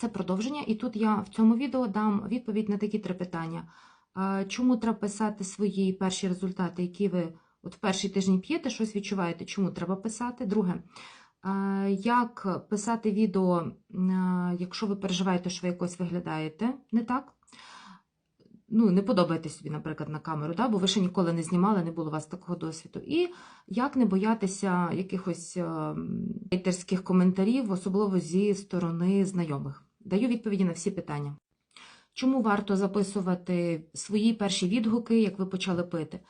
Це продовження, і тут я в цьому відео дам відповідь на такі три питання. Е, Чому треба писати свої перші результати, які ви от в перший тиждень п'єте, щось відчуваєте, чому треба писати? Друге, е, як писати відео, е, якщо ви переживаєте, що ви якось виглядаєте не так? Ну, не подобаєтесь собі, наприклад, на камеру, да? бо ви ще ніколи не знімали, не було у вас такого досвіду. І як не боятися якихось е, хейтерських коментарів, особливо зі сторони знайомих. Даю відповіді на всі питання. Чому варто записувати свої перші відгуки, як ви почали пити?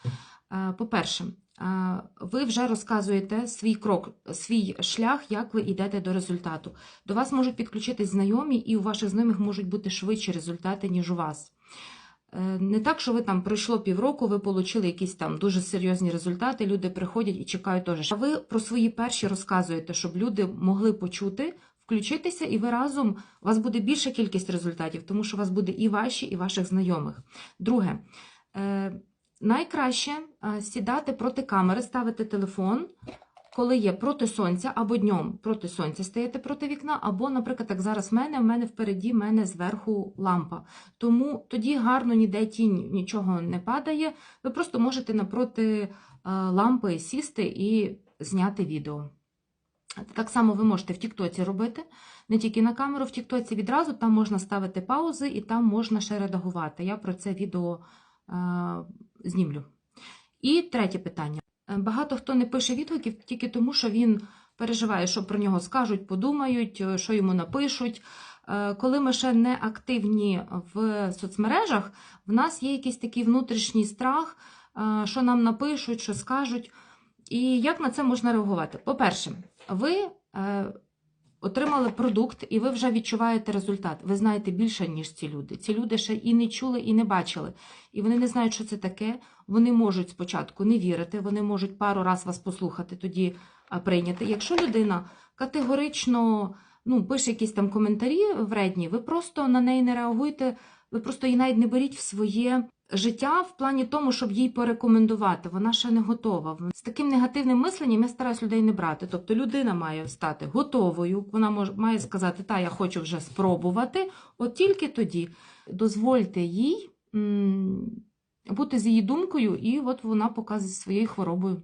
Е, По-перше, е, ви вже розказуєте свій крок, свій шлях, як ви йдете до результату. До вас можуть підключитись знайомі, і у ваших знайомих можуть бути швидші результати, ніж у вас. Е, Не так, що ви там пройшло півроку, ви отримали якісь там дуже серйозні результати, люди приходять і чекають теж. А ви про свої перші розказуєте, щоб люди могли почути, включитися, і ви разом у вас буде більша кількість результатів, тому що у вас буде і ваші, і ваших знайомих. Друге, е, найкраще е, сідати проти камери, ставити телефон. Коли є проти сонця або днем проти сонця стаєте проти вікна, або, наприклад, як зараз в мене, в мене впереді, в мене зверху лампа. Тому тоді гарно ніде тінь нічого не падає. Ви просто можете напроти е, лампи сісти і зняти відео. Так само ви можете в Тіктоці робити, не тільки на камеру, в Тіктоці відразу там можна ставити паузи і там можна ще редагувати. Я про це відео е, знімлю. І третє питання. Е, Багато хто не пише відгуків тільки тому, що він переживає, що про нього скажуть, подумають, е, що йому напишуть. Е, Коли ми ще не активні в соцмережах, в нас є якийсь такий внутрішній страх, що нам напишуть, що скажуть. І як на це можна реагувати? По-перше, ви е, отримали продукт, і ви вже відчуваєте результат. Ви знаєте більше, ніж ці люди. Ці люди ще і не чули, і не бачили. І вони не знають, що це таке. Вони можуть спочатку не вірити, вони можуть пару раз вас послухати, тоді прийняти. Якщо людина категорично ну, пише якісь там коментарі вредні, ви просто на неї не реагуєте, ви просто її навіть не беріть в своє життя в плані тому, щоб їй порекомендувати. Вона ще не готова. З таким негативним мисленням я стараюсь людей не брати. Тобто людина має стати готовою, вона може має сказати, та я хочу вже спробувати. От тільки тоді дозвольте їй бути з її думкою, і от вона показує своєю хворобою.